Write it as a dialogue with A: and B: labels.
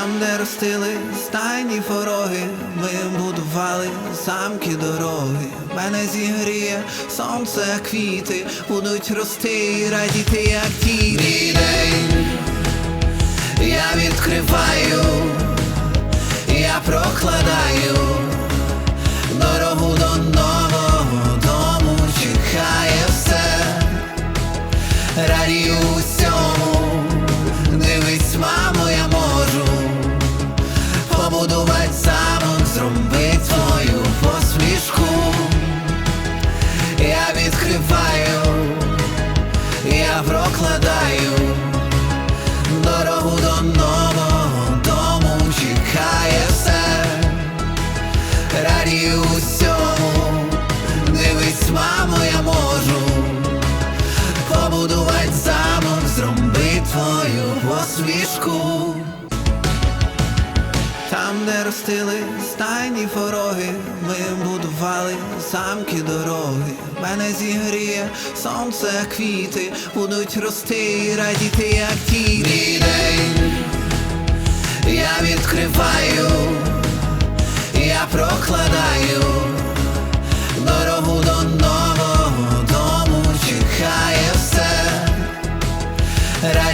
A: Там, де ростили стайні фороги, ми будували замки дороги. Мене зігріє сонце, квіти будуть рости і радіти, як ті Мій день Я відкриваю, я прокладаю дорогу до нового дому, чекає все, радію усьому, Я я прокладаю дорогу до нового дому, чекає все, радію усьому, дивись, мамо, я можу побудувати замок, зробити твою посмішку. Де ростили. Стайні фороги, ми будували. Замки дороги. Мене зігріє сонце, квіти. Будуть рости і радіти, як ті день Я відкриваю, я прокладаю